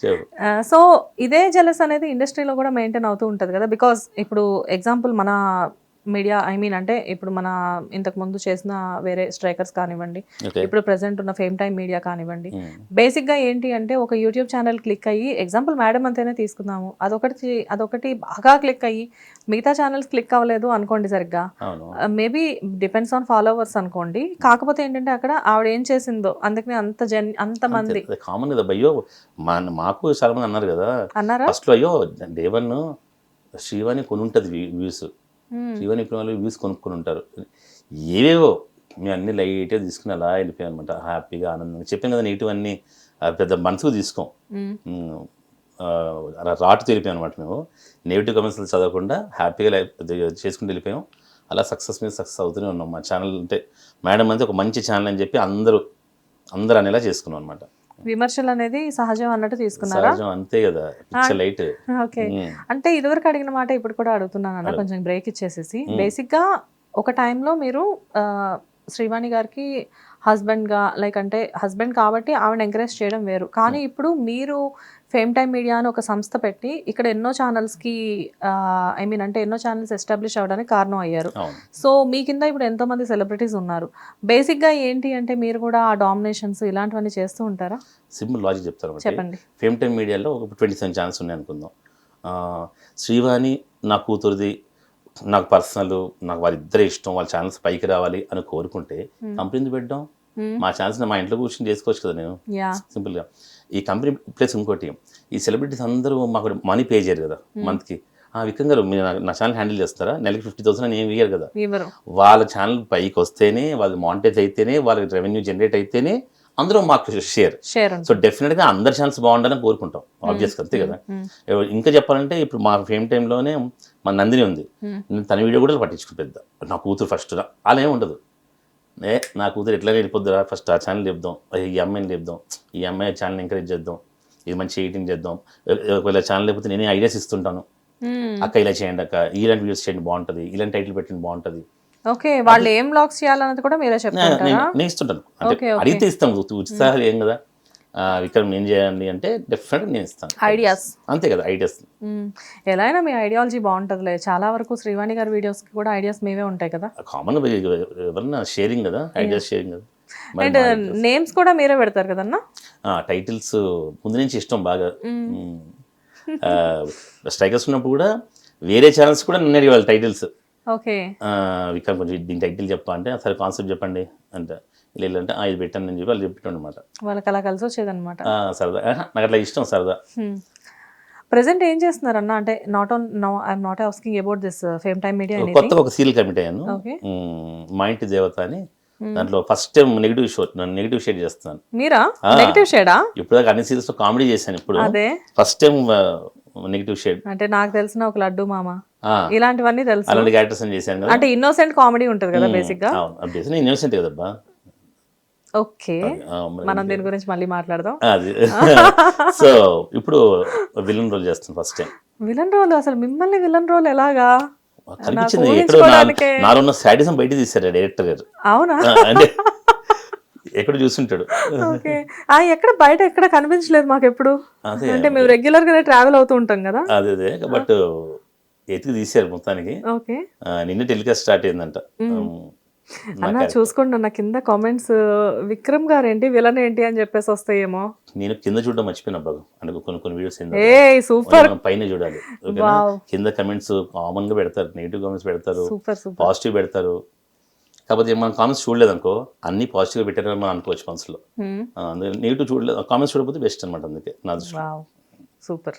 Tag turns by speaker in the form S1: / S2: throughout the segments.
S1: So uh, ఇదే jealous అనేది ఇండస్ట్రీలో కూడా మెయింటైన్ అవుతూ ఉంటుంది కదా? బికాస్ ఇప్పుడు ఎగ్జాంపుల్ మన మీడియా ఐ మీన్ అంటే ఇప్పుడు మన ఇంతకు ముందు చేసిన వేరే స్ట్రైకర్స్ కానివ్వండి ఇప్పుడు ప్రెసెంట్ ఉన్న ఫేమ్ టైమ్ మీడియా కానివ్వండి
S2: ఉమ్.
S1: బేసిక్గా ఏంటి అంటే ఒక యూట్యూబ్ ఛానల్ క్లిక్ అయ్యి ఎగ్జాంపుల్ మేడం అంతేనే తీసుకుందాము అదొకటి అదొకటి బాగా క్లిక్ అయ్యి మిగతా ఛానల్స్ క్లిక్ అవ్వలేదు అనుకోండి సరిగ్గా. మేబీ డిపెండ్స్ ఆన్ ఫాలోవర్స్ అనుకోండి. కాకపోతే ఏంటంటే అక్కడ ఆవిడ ఏం చేసిందో అందుకని అంత జన్ అంత మంది.
S2: కామన్ కదా. అయ్యో మాకు చాలా మంది అన్నారు కదా.
S1: అన్నారా?
S2: ఫస్ట్లో అయ్యో దేవన్ శ్రీవాణి కొని ఉంటుంది వ్యూస్ శ్రీవాణి ఇప్పుడు వాళ్ళు వ్యూస్ కొనుక్కొని ఉంటారు. ఏవేవో మేము అన్ని లైట్గా తీసుకుని అలా వెళ్ళిపోయాం అనమాట హ్యాపీగా ఆనందంగా. చెప్పాను కదా నెగిటివ్ అన్ని పెద్ద మనసుకు తీసుకోం. రాటు తెలిపాం అనమాట మేము. నెగిటివ్ కమెంట్స్ చదవకుండా హ్యాపీగా లైఫ్ చేసుకుంటూ వెళ్ళిపోయాం. అలా సక్సెస్ మీద సక్సెస్ అవుతూనే ఉన్నాం. మా ఛానల్ అంటే మేడం అంటే ఒక మంచి ఛానల్ అని చెప్పి అందరూ అందరూ అనేలా చేసుకున్నాం అనమాట
S1: విమర్శలు అనేది సహజం అన్నట్టు తీసుకున్నారా?
S2: సహజం అంతే కదా. లైట్.
S1: ఓకే. అంటే ఇదివరకు అడిగిన మాట ఇప్పుడు కూడా అడుగుతున్నాను అన్న కొంచెం బ్రేక్ ఇచ్చేసేసి. బేసిక్గా ఒక టైంలో మీరు ఆ, శ్రీవాణి గారికి హస్బెండ్గా లైక్ అంటే హస్బెండ్ కాబట్టి ఆవిడ ఎంకరేజ్ చేయడం వేరు. కానీ ఇప్పుడు మీరు ఫేమ్ టైమ్ మీడియా అని ఒక సంస్థ పెట్టి ఇక్కడ ఎన్నో ఛానల్స్కి ఐ మీన్ అంటే ఎన్నో ఛానల్స్ ఎస్టాబ్లిష్ అవ్వడానికి కారణం అయ్యారు. సో మీ కింద ఇప్పుడు ఎంతో మంది సెలబ్రిటీస్ ఉన్నారు. బేసిక్గా ఏంటి అంటే మీరు కూడా ఆ డామినేషన్స్ ఇలాంటివన్నీ చేస్తూ ఉంటారా?
S2: సింపుల్ లాజిక్ ఒకటి.
S1: చెప్పండి.
S2: ఫేమ్ టైమ్ మీడియాలో ఒక ట్వంటీ సెవెన్ ఛాన్స్ ఉన్నాయి అనుకుందాం. శ్రీవాణి నా కూతురుది నాకు పర్సనల్ నాకు వాళ్ళిద్దరే ఇష్టం వాళ్ళ ఛానల్స్ పైకి రావాలి అని కోరుకుంటే కంపెనీ ఎందుకు పెట్టడం?
S1: Hmm.
S2: మా ఛాన్స్ మా ఇంట్లో కూర్చొని చేసుకోవచ్చు కదా నేను.
S1: యా
S2: సింపుల్గా ఈ కంపెనీ ప్లస్ ఇంకోటి ఈ సెలబ్రిటీస్ అందరూ మాకు మనీ పే చేయరు కదా మంత్కి. ఆ విక్రమ్ గారు మీరు నా- ఛానల్ హ్యాండిల్ చేస్తారా? నెలకి ఫిఫ్టీ థౌసండ్ అని ఏమి ఇయ్యరు కదా. వాళ్ళ ఛానల్ పైకి వస్తేనే వాళ్ళు మానిటైజ్ అయితేనే వాళ్ళకి రెవెన్యూ జనరేట్ అయితేనే అందరూ మాకు షేర్
S1: షేర్
S2: సో డెఫినెట్గా అందరి ఛాన్స్ బాగుండాలని కోరుకుంటాం. ఆబ్వియస్గా అంతే కదా? ఎవ- ఇంకా చెప్పాలంటే ఇప్పుడు మా ఫేమ్ టైంలోనే మా నందిని ఉంది.
S1: Hmm.
S2: తన వీడియో కూడా పట్టించుకుని పెద్ద. నా కూతురు ఫస్ట్ అలా ఏమి ఉండదు. ఏ నా కూతురు ఎట్లా వెళ్ళిపోద్దురా. ఫస్ట్ ఆ ఛానల్ చెప్దాం. ఈ అమ్మాయిని చెప్దాం. ఈ అమ్మాయి ఛానల్ ఎంకరేజ్ చేద్దాం. ఇది మంచి ఎడిటింగ్ చేద్దాం. ఒకవేళ ఛానల్ లేకపోతే నేనే ఐడియాస్ ఇస్తుంటాను. అక్క ఇలా చేయండి అక్క. ఇలాంటి వీడియోస్ చేయండి బాగుంటుంది. ఇలాంటి టైటిల్ పెట్టండి బాగుంటుంది.
S1: ఓకే వాళ్ళు ఏం బ్లాగ్స్ చేయాలన్నది కూడా మీరే
S2: నేను
S1: చెప్తుంటారా?
S2: నేను ఇస్తుంటాను అంటే. అడిగితే ఇస్తాం ఉత్సాహాలు ఏం కదా? విక్రమ్ ఏం చేయాలి అంటే డెఫినెట్గా నేను ఇస్తాను.
S1: ఐడియాస్
S2: అంతే కదా ఐడియాస్
S1: ఎలా అయినా మీ ఐడియాలజీ బాగుంటుందిలే. చాలా వరకు శ్రీవాణి గారి videos కి కూడా ఐడియాస్ మీవే ఉంటాయి కదా.
S2: కామన్ ఎవరన్నా షేరింగ్ కదా ఐడియాస్ షేరింగ్ కదా.
S1: అండ్. నేమ్స్ కూడా మీరే పెడతారు కదన్నా?
S2: టైటిల్స్ ముందు నుంచి ఇష్టం బాగా. స్ట్రైకర్స్ ఉన్నప్పుడు కూడా వేరే ఛానల్స్ కూడా నన్ను అడిగేవాళ్ళు టైటిల్స్
S1: ఓకే.
S2: విక్రమ్ కొంచెం దీని టైటిల్ చెప్పా అంటే సరే కాన్సెప్ట్ చెప్పండి అంటే. ఇలా ఇలా అంటే "ఆ, ఇది పెట్టాను అని చెప్పి వాళ్ళు చెప్పేటోడు అనమాట
S1: వాళ్ళకి అలా కలిసి వచ్చేదన్నమాట.
S2: సరదా. నాకు అట్లా ఇష్టం సరదా.
S1: ప్రెసెంట్ ఏం చేస్తున్నారు అన్న అంటే not on no I'm not asking about this fame time media
S2: కొత్త ఒక సీరియల్ కమిట్ అయ్యాను. మ్, ఇంటి దేవత అని. దాంట్లో ఫస్ట్ టైం నెగిటివ్ షో నన్ను నెగిటివ్ షేడ్ చేస్తున్నాను.
S1: మీరా. నెగిటివ్ షేడా
S2: ఇప్పుడు దాకా అన్ని సీరియల్స్ కామెడీ చేశాను ఇప్పుడు.
S1: అదే.
S2: ఫస్ట్ టైం నెగిటివ్ షేడ్
S1: అంటే నాకు తెలిసిన ఒక లడ్డు మామ. ఇలాంటివన్నీ తెలుసు.
S2: అలాంటి క్యారెక్టర్స్ చేశాను కదా.
S1: అంటే ఇన్నోసెంట్ కామెడీ ఉంటుంది కదా బేసిక్గా
S2: అవును. ఇన్నోసెంట్ కదబ్బా.
S1: ఓకే. మనం దీని గురించి మళ్ళీ మాట్లాడదాం.
S2: అది. సో ఇప్పుడు విలన్ రోల్ చేస్తాను ఫస్ట్ టైం
S1: విలన్ రోల్ అసలు మిమ్మల్ని విలన్ రోల్ ఎలాగా?
S2: కనిపించింది ఎక్కడో. నాలో ఉన్న సాడిజం బయట తీశారు డైరెక్టర్ గారు.
S1: అవునా?
S2: అంటే ఎక్కడ చూస్తుంటాడు
S1: ఓకే. ఆ ఎక్కడ బయట ఎక్కడ కనిపించలేదు మాకు ఎప్పుడు. అంటే మేము రెగ్యులర్ గానే ట్రావెల్ అవుతూ ఉంటాం కదా.
S2: అదే అదే. బట్ ఎతికి తీశారు మొత్తానికి. నిన్న టెలికాస్ట్ స్టార్ట్ అయిందంట.
S1: అన్న. చూసుకోండి నా కింద కామెంట్స్ విక్రమ్ గారు ఏంటి విలన్ ఏంటి అని చెప్పేసి వస్తాయేమో.
S2: నేను కింద చూడడం మర్చిపోయిన బాగా. అంటే కొన్ని కొన్ని వీడియోస్
S1: ఏ సూపర్.
S2: పైన చూడాలి. కింద కమెంట్స్ కామన్గా పెడతారు నెగిటివ్ కామెంట్స్ పెడతారు
S1: సూపర్ సూపర్.
S2: పాజిటివ్ పెడతారు. కాకపోతే మనం కామెంట్స్ చూడలేదు అనుకో అన్ని పాజిటివ్ పెట్టారని మనం అనుకోవచ్చు మనసులో. అందుకని నెగిటివ్ చూడలేదు కామెంట్స్ చూడకపోతే బెస్ట్ అనమాట అందుకే నా దృష్టి
S1: సూపర్.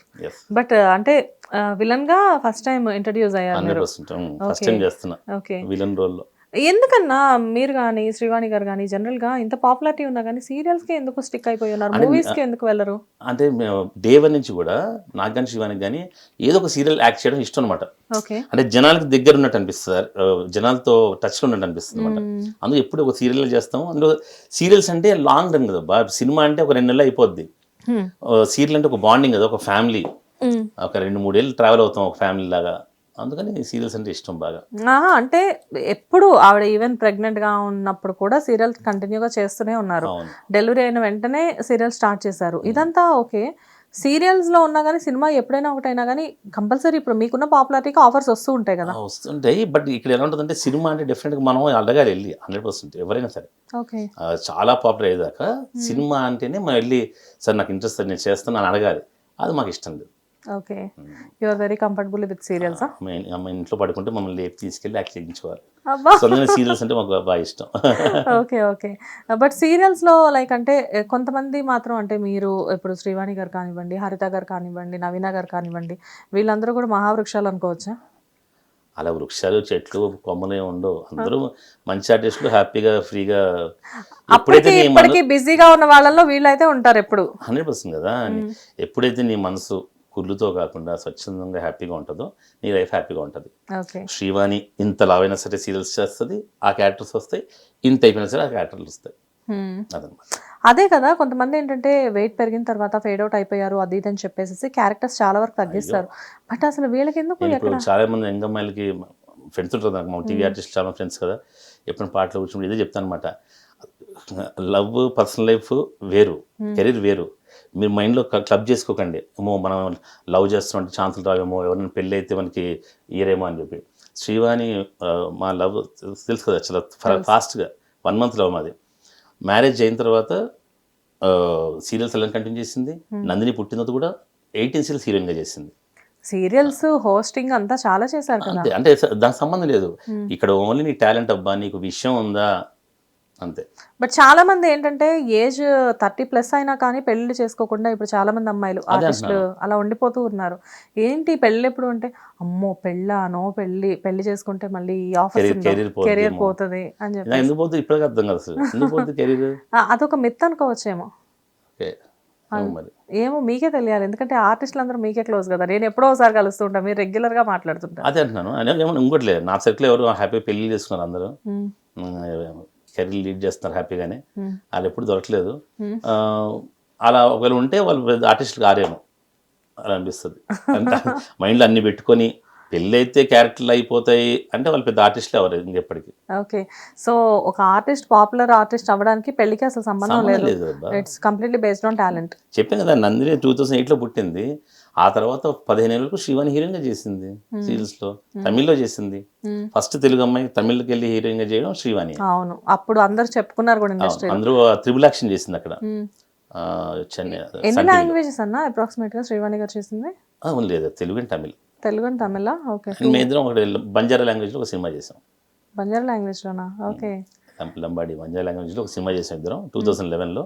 S1: బట్ అంటే విలన్గా ఫస్ట్ టైం ఇంట్రడ్యూస్ అయ్యారు
S2: ఫస్ట్ టైం చేస్తున్నా. విలన్ రోల్లో.
S1: ఎందుకన్నా మీరు కానీ శ్రీవాణి గారు కానీ జనరల్గా ఇంత పాపులారిటీ ఉన్నా కానీ సీరియల్స్కి ఎందుకు స్టిక్ అయిపోయి ఉన్నారు? మూవీస్కి ఎందుకు వెళ్ళరు?
S2: అంటే వన్ నుంచి కూడా నాకు కానీ శివానికి కానీ ఏదో ఒక సీరియల్ యాక్ట్ చేయడం ఇష్టం అనమాట అంటే జనాలకు దగ్గర ఉన్నట్టు అనిపిస్తుంది జనాలతో టచ్లో ఉన్నట్టు అనిపిస్తుంది అనమాట అందులో ఎప్పుడు ఒక సీరియల్ చేస్తాము అందులో సీరియల్స్ అంటే లాంగ్ రన్ కదా సినిమా అంటే ఒక రెండు నెలలు అయిపోద్ది. సీరియల్ అంటే ఒక బాండింగ్ కదా ఒక ఫ్యామిలీ. ఒక రెండు మూడేళ్ళు ట్రావెల్ అవుతాం ఒక ఫ్యామిలీ లాగా. అందుకని సీరియల్స్ అంటే ఇష్టం బాగా.
S1: అంటే ఎప్పుడు ఆవిడ ఈవెన్ ప్రెగ్నెంట్గా ఉన్నప్పుడు కూడా సీరియల్ కంటిన్యూగా చేస్తూనే ఉన్నారు. డెలివరీ అయిన వెంటనే సీరియల్ స్టార్ట్ చేశారు. ఇదంతా ఓకే. సీరియల్స్లో ఉన్నా కానీ సినిమా ఎప్పుడైనా ఒకటైనా కానీ కంపల్సరీ ఇప్పుడు మీకున్న పాపులారిటీకి ఆఫర్స్ వస్తూ ఉంటాయి కదా.
S2: వస్తుంటాయి. బట్ ఇక్కడ ఎలా ఉంటుందంటే సినిమా అంటే డెఫినెట్గా మనం అడగాలి వెళ్ళి హండ్రెడ్ పర్సెంట్ ఎవరైనా సరే.
S1: ఓకే.
S2: చాలా పాపులర్ అయ్యేదాకా సినిమా అంటేనే మనం వెళ్ళి సార్ నాకు ఇంట్రెస్ట్ నేను చేస్తాను అని అడగాలి. అది మాకు ఇష్టం లేదు.
S1: Okay. You are very comfortable with serials
S2: అమ్మ ఇంట్లో పడుకుంటే మమ్మల్ని లేపి తీసుకెళ్ళి యాక్ట్ చేయించేవారు. సీరియల్స్ అంటే మాకు బాగా ఇష్టం.
S1: Okay okay. బట్ సీరియల్స్లో లైక్ అంటే కొంతమంది మాత్రం అంటే మీరు ఇప్పుడు శ్రీవాణి గారు కానివ్వండి హరిత గారు కానివ్వండి నవీన గారు కానివ్వండి వీళ్ళందరూ కూడా మహావృక్షాలు అనుకోవచ్చా?
S2: అలా వృక్షాలు చెట్లు కొమ్మలే ఉండవు. అందరూ మంచి ఆర్టిస్టులు హ్యాపీగా ఫ్రీగా
S1: ఇప్పటికి బిజీగా ఉన్న వాళ్ళల్లో వీళ్ళైతే ఉంటారు ఎప్పుడు.
S2: హండ్రెడ్ పర్సెంట్ కదా. ఎప్పుడైతే నీ మనసు కుళ్ళుతో కాకుండా స్వచ్ఛందంగా హ్యాపీగా ఉంటుందో నీ లైఫ్ హ్యాపీగా ఉంటుంది. శ్రీవాణి ఇంత లావైనా సరే సీరియల్స్ చేస్తుంది ఆ క్యారెక్టర్స్ వస్తాయి ఇంత అయిపోయినా సరే ఆ క్యారెక్టర్లు వస్తాయి.
S1: అదే కదా కొంతమంది ఏంటంటే వెయిట్ పెరిగిన తర్వాత ఫేడ్ అవుట్ అయిపోయారు అది ఇది అని చెప్పేసి క్యారెక్టర్స్ చాలా వరకు తగ్గిస్తారు. బట్ అసలు వీళ్ళకి ఎందుకు
S2: చాలా మంది యంగ్ అమ్మాయిలకి ఫ్రెండ్స్ ఉంటారు నాకు మా టీవీ ఆర్టిస్ట్ చాలా ఫ్రెండ్స్ కదా. ఎప్పుడు పాటలు కూర్చుని ఇదే చెప్తాను అనమాట లవ్ పర్సనల్ లైఫ్ వేరు కెరీర్ వేరు. మీరు మైండ్లో క్లబ్ చేసుకోకండి. ఏమో మనం లవ్ చేస్తున్నట్టు ఛాన్సులు రావేమో ఎవరైనా పెళ్ళి అయితే మనకి ఇయరేమో అని చెప్పి. శ్రీవాణి మా లవ్ తెలుసు కదా చాలా ఫాస్ట్గా. వన్ మంత్ లవ్ మాది. మ్యారేజ్ అయిన తర్వాత సీరియల్స్ ఎలా కంటిన్యూ చేసింది? నందిని పుట్టినది కూడా ఎయిటీన్ సీరియల్స్ హీరోయిన్గా చేసింది.
S1: సీరియల్స్ హోస్టింగ్ అంతా చాలా చేశారు
S2: అంతే అంటే దానికి సంబంధం లేదు. ఇక్కడ ఓన్లీ నీ టాలెంట్ అబ్బా నీకు విషయం ఉందా అంతే.
S1: బట్ చాలా మంది ఏంటంటే ఏజ్ థర్టీ ప్లస్ అయినా కానీ పెళ్ళి చేసుకోకుండా ఇప్పుడు చాలా మంది అమ్మాయిలు ఆర్టిస్టులు అలా ఉండిపోతూ ఉన్నారు. ఏంటి పెళ్ళి ఎప్పుడు అంటే అమ్మో పెళ్ళానో పెళ్ళి పెళ్ళి చేసుకుంటే మళ్ళీ
S2: పోతుందేమో.
S1: కెరియర్ పోతుంది అని చెప్పి
S2: ఇప్పటికే అర్థం కాదు కెరీర్?
S1: అదొక మిత్ అనుకోవచ్చేమో.
S2: ఏమో
S1: మీకే తెలియాలి. ఎందుకంటే ఆర్టిస్టులు అందరూ మీకే క్లోజ్ కదా. నేను ఎప్పుడో ఒకసారి కలుస్తుంటా. మీరు రెగ్యులర్గా మాట్లాడుతుంటారు
S2: అదే అంటున్నాను. ఇంకోటి లేదు. నా సర్కిల్ ఎవరు? హ్యాపీ పెళ్ళి చేసుకున్నారు అందరూ. కెరీర్ లీడ్ చేస్తున్నారు హ్యాపీగానే. వాళ్ళు ఎప్పుడు దొరకలేదు అలా ఒకవేళ ఉంటే వాళ్ళు పెద్ద ఆర్టిస్టులు కారేమో. అలా అనిపిస్తుంది. అంటే మైండ్లో అన్ని పెట్టుకొని పెళ్ళి అయితే క్యారెక్టర్లు అయిపోతాయి అంటే వాళ్ళు పెద్ద ఆర్టిస్టులు ఎవరు ఇంకెప్పటికీ.
S1: ఓకే. సో ఒక ఆర్టిస్ట్ పాపులర్ ఆర్టిస్ట్ అవ్వడానికి పెళ్ళికి అసలు సంబంధం లేదు. It's completely based on talent
S2: చెప్పాను కదా నందిని టూ థౌసండ్ ఎయిట్లో పుట్టింది. ఆ తర్వాత పదిహేను ఏళ్ళకు శివాని హీరోయిన్గా చేసింది సీరియల్స్లో. తమిళ్ళో చేసింది. ఫస్ట్ తెలుగు అమ్మాయి తమిళ్కి వెళ్ళి హీరోయిన్గా చేయడం శ్రీవాణి
S1: అవును. అప్పుడు అందరు చెప్పుకున్నారు కూడా
S2: అందరూ త్రిబుల్ యాక్షన్ చేసింది అక్కడ. చెన్నై
S1: ఎన్ని. లాంగ్వేజెస్ అన్న అప్రాక్సిమేట్గా శ్రీవాణి గారు చేసింది?
S2: ఆ, లేదు. Telugu and Tamil.
S1: Telugu and Tamil? Okay.
S2: మేము ఇద్దరం ఒకటి బంజారా లాంగ్వేజ్లో ఒక సినిమా చేసాం.
S1: బంజారా లాంగ్వేజ్ లోనా ఓకే.
S2: లంబాడి బంజారా లాంగ్వేజ్లో ఒక సినిమా చేసాం ఇద్దరం టూ థౌసండ్ లెవెన్లో.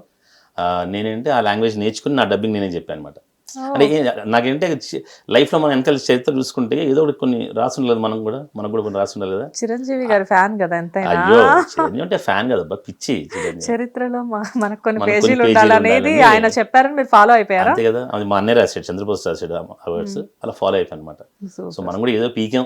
S2: నేనేంటే ఆ లాంగ్వేజ్ నేర్చుకుని నా డబ్బింగ్ నేనే చెప్పాను అనమాట అంటే నాకేంటే చి- లైఫ్లో మనం వెనకాల చరిత్ర చూసుకుంటే ఏదో ఒకటి కొన్ని రాసి ఉండలేదు మనం కూడా మనకు కూడా కొన్ని రాసి ఉండాలి కదా.
S1: చిరంజీవి గారి ఫ్యాన్ కదా ఎంతైనా.
S2: అయ్యో చిరంజీవి అంటే ఫ్యాన్ కదబ్బా పిచ్చి చిరంజీవి.
S1: చరిత్రలో మనకు కొన్ని పేజీలు ఉండాలనేది
S2: ఉండాలని.
S1: ఆయన చెప్పారని మీరు ఫాలో అయిపోయారా?
S2: అంతే కదా అది మా అన్నయ్య రాశాడు చంద్రబోస్ రాశాడు అవార్డ్స్ అలా ఫాలో అయిపోయి అనమాట. సో మనం కూడా ఏదో పీకాం.